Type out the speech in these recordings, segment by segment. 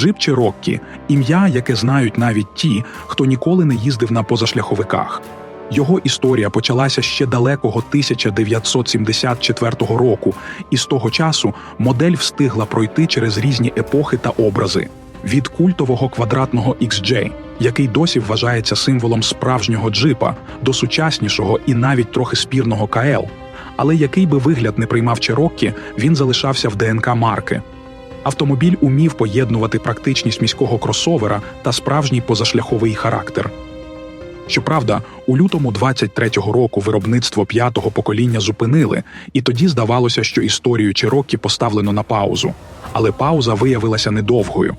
Джип Cherokee – ім'я, яке знають навіть ті, хто ніколи не їздив на позашляховиках. Його історія почалася ще далекого 1974 року, і з того часу модель встигла пройти через різні епохи та образи. Від культового квадратного XJ, який досі вважається символом справжнього джипа, до сучаснішого і навіть трохи спірного КЛ. Але який би вигляд не приймав Чироккі, він залишався в ДНК марки. Автомобіль умів поєднувати практичність міського кросовера та справжній позашляховий характер. Щоправда, у лютому 23-го року виробництво п'ятого покоління зупинили, і тоді здавалося, що історію Чирокі поставлено на паузу. Але пауза виявилася недовгою.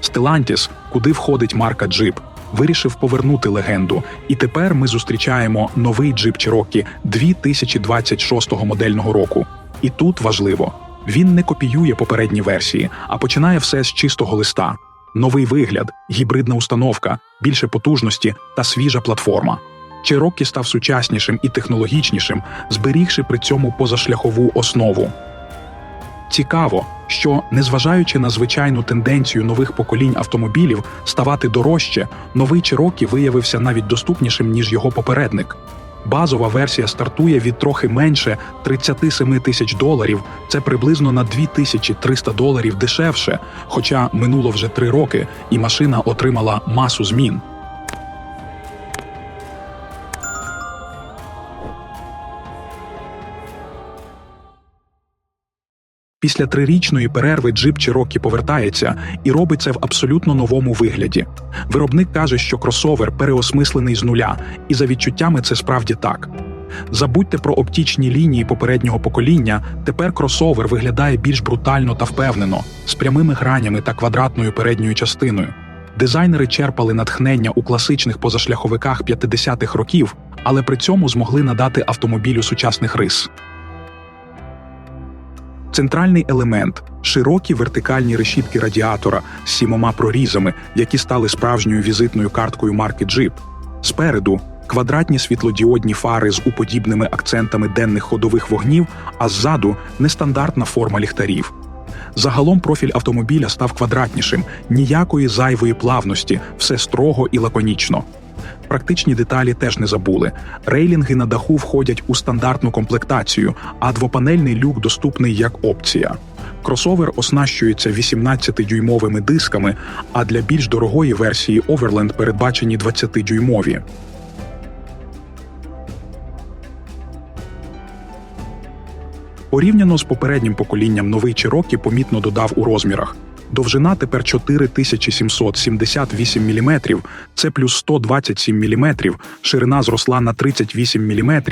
Стелантіс, куди входить марка Джип, вирішив повернути легенду, і тепер ми зустрічаємо новий джип Cherokee 2026 модельного року. І тут важливо: він не копіює попередні версії, а починає все з чистого листа. Новий вигляд, гібридна установка, більше потужності та свіжа платформа. Cherokee став сучаснішим і технологічнішим, зберігши при цьому позашляхову основу. Цікаво, що, незважаючи на звичайну тенденцію нових поколінь автомобілів ставати дорожче, новий Cherokee виявився навіть доступнішим, ніж його попередник. Базова версія стартує від трохи менше 37 тисяч доларів, це приблизно на 2300 доларів дешевше, хоча минуло вже три роки, і машина отримала масу змін. Після трирічної перерви джип Cherokee повертається і робить це в абсолютно новому вигляді. Виробник каже, що кросовер переосмислений з нуля, і за відчуттями це справді так. Забудьте про оптічні лінії попереднього покоління. Тепер кросовер виглядає більш брутально та впевнено, з прямими гранями та квадратною передньою частиною. Дизайнери черпали натхнення у класичних позашляховиках 50-х років, але при цьому змогли надати автомобілю сучасних рис. Центральний елемент широкі вертикальні решітки радіатора з сімома прорізами, які стали справжньою візитною карткою марки Jeep. Спереду квадратні світлодіодні фари з уподібними акцентами денних ходових вогнів, а ззаду нестандартна форма ліхтарів. Загалом профіль автомобіля став квадратнішим, ніякої зайвої плавності, все строго і лаконічно. Практичні деталі теж не забули. Рейлінги на даху входять у стандартну комплектацію, а двопанельний люк доступний як опція. Кросовер оснащується 18-дюймовими дисками, а для більш дорогої версії Overland передбачені 20-дюймові. Порівняно з попереднім поколінням новий Cherokee помітно додав у розмірах. Довжина тепер 4778 мм, це плюс 127 мм, ширина зросла на 38 мм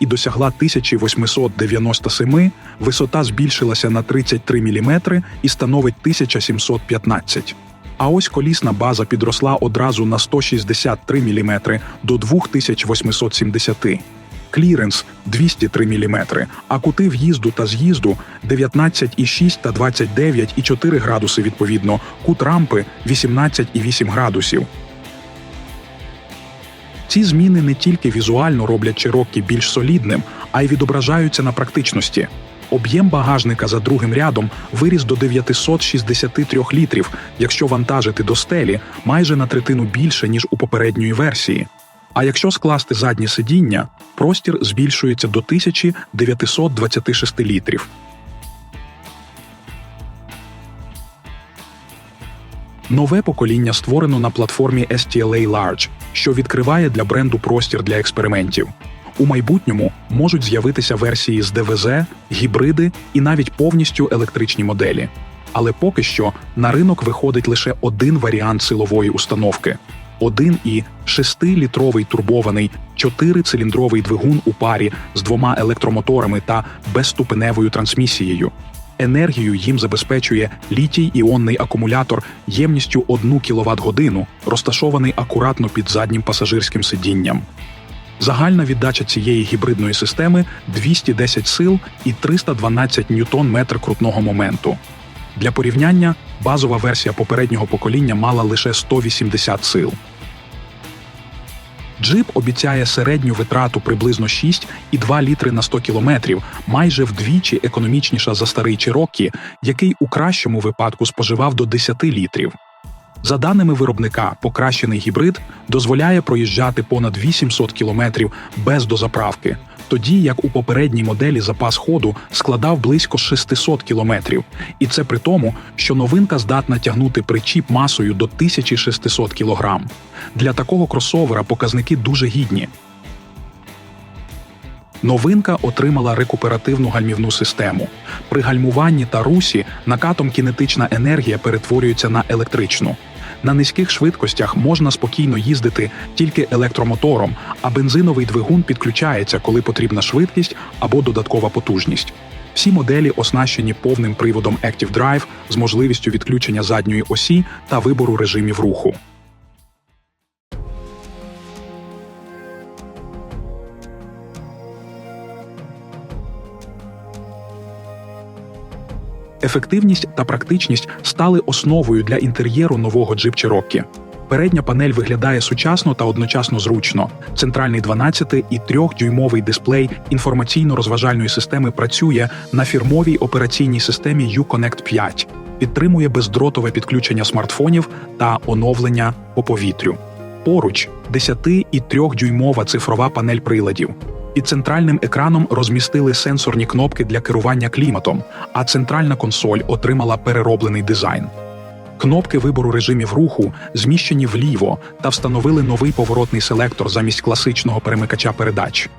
і досягла 1897, висота збільшилася на 33 мм і становить 1715. А ось колісна база підросла одразу на 163 мм до 2870 кліренс 203 мм, а кути в'їзду та з'їзду 19,6 та 29,4 градуси відповідно, кут рампи 18,8 градусів. Ці зміни не тільки візуально роблять Cherokee більш солідним, а й відображаються на практичності. Об'єм багажника за другим рядом виріс до 963 літрів, якщо вантажити до стелі майже на третину більше ніж у попередньої версії. А якщо скласти заднє сидіння, простір збільшується до 1926 літрів. Нове покоління створено на платформі STLA Large, що відкриває для бренду простір для експериментів. У майбутньому можуть з'явитися версії з ДВЗ, гібриди і навіть повністю електричні моделі. Але поки що на ринок виходить лише один варіант силової установки. 1,6-літровий турбований 4-циліндровий двигун у парі з двома електромоторами та безступеневою трансмісією. Енергію їм забезпечує літій іонний акумулятор ємністю 1 квт годину, розташований акуратно під заднім пасажирським сидінням. Загальна віддача цієї гібридної системи 210 сил і 312 ньютон метр крутного моменту. Для порівняння базова версія попереднього покоління мала лише 180 сил. Джип обіцяє середню витрату приблизно 6,2 літри на 100 кілометрів, майже вдвічі економічніша за старий Чирокі, який у кращому випадку споживав до 10 літрів. За даними виробника, покращений гібрид дозволяє проїжджати понад 800 кілометрів без дозаправки, тоді як у попередній моделі запас ходу складав близько 600 кілометрів. І це при тому, що новинка здатна тягнути причіп масою до 1600 кілограм. Для такого кросовера показники дуже гідні. Новинка отримала рекуперативну гальмівну систему. При гальмуванні та русі накатом кінетична енергія перетворюється на електричну. На низьких швидкостях можна спокійно їздити тільки електромотором, а бензиновий двигун підключається, коли потрібна швидкість або додаткова потужність. Всі моделі оснащені повним приводом Active Drive з можливістю відключення задньої осі та вибору режимів руху. Ефективність та практичність стали основою для інтер'єру нового Jeep Cherokee. Передня панель виглядає сучасно та одночасно зручно. Центральний 12 і 3-дюймовий дисплей інформаційно-розважальної системи працює на фірмовій операційній системі Uconnect 5, підтримує бездротове підключення смартфонів та оновлення по повітрю. Поруч 10 і 3-дюймова цифрова панель приладів. Під центральним екраном розмістили сенсорні кнопки для керування кліматом, а центральна консоль отримала перероблений дизайн. Кнопки вибору режимів руху зміщені вліво та встановили новий поворотний селектор замість класичного перемикача передач.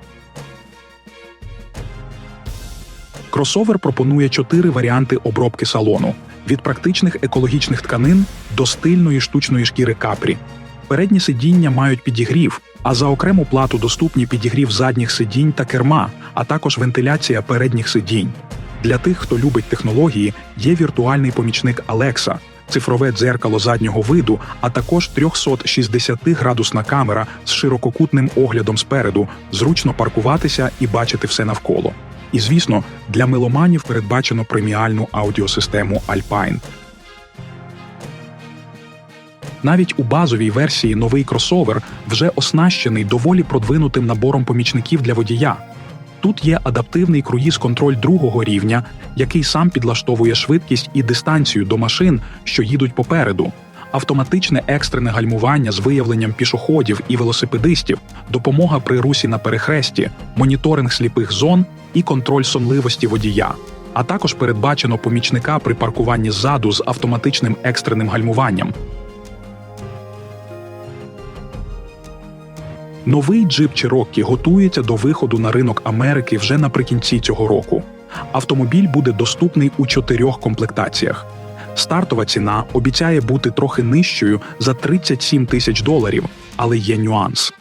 Кросовер пропонує чотири варіанти обробки салону: від практичних екологічних тканин до стильної штучної шкіри капрі. Передні сидіння мають підігрів, а за окрему плату доступні підігрів задніх сидінь та керма, а також вентиляція передніх сидінь. Для тих, хто любить технології, є віртуальний помічник Alexa, цифрове дзеркало заднього виду, а також 360-градусна камера з ширококутним оглядом спереду, зручно паркуватися і бачити все навколо. І звісно, для меломанів передбачено преміальну аудіосистему Alpine. Навіть у базовій версії новий кросовер вже оснащений доволі продвинутим набором помічників для водія. Тут є адаптивний круїз-контроль другого рівня, який сам підлаштовує швидкість і дистанцію до машин, що їдуть попереду, автоматичне екстрене гальмування з виявленням пішоходів і велосипедистів, допомога при русі на перехресті, моніторинг сліпих зон і контроль сонливості водія. А також передбачено помічника при паркуванні ззаду з автоматичним екстреним гальмуванням. Новий джип Cherokee готується до виходу на ринок Америки вже наприкінці цього року. Автомобіль буде доступний у чотирьох комплектаціях. Стартова ціна обіцяє бути трохи нижчою за 37 тисяч доларів, але є нюанс.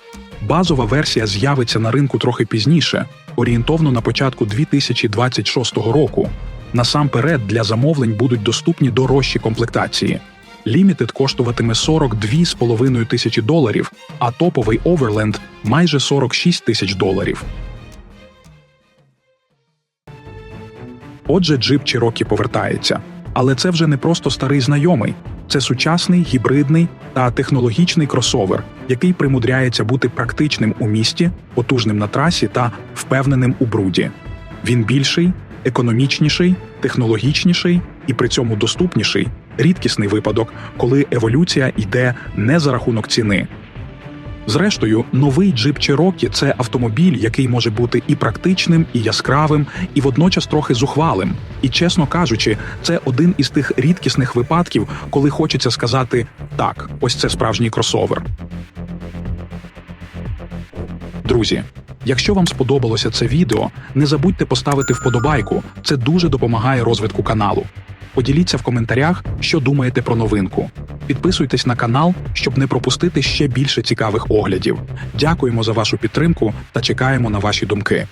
Базова версія з'явиться на ринку трохи пізніше, орієнтовно на початку 2026 року. Насамперед для замовлень будуть доступні дорожчі комплектації. Лімітед коштуватиме 42,5 тисячі доларів, а топовий Overland – майже 46 тисяч доларів. Отже, джип Cherokee повертається. Але це вже не просто старий знайомий, це сучасний, гібридний та технологічний кросовер, який примудряється бути практичним у місті, потужним на трасі та впевненим у бруді. Він більший, економічніший, технологічніший і при цьому доступніший рідкісний випадок, коли еволюція йде не за рахунок ціни. Зрештою, новий джип Cherokee – це автомобіль, який може бути і практичним, і яскравим, і водночас трохи зухвалим. І, чесно кажучи, це один із тих рідкісних випадків, коли хочеться сказати так, ось це справжній кросовер. Друзі, якщо вам сподобалося це відео, не забудьте поставити вподобайку. Це дуже допомагає розвитку каналу. Поділіться в коментарях, що думаєте про новинку. Підписуйтесь на канал, щоб не пропустити ще більше цікавих оглядів. Дякуємо за вашу підтримку та чекаємо на ваші думки.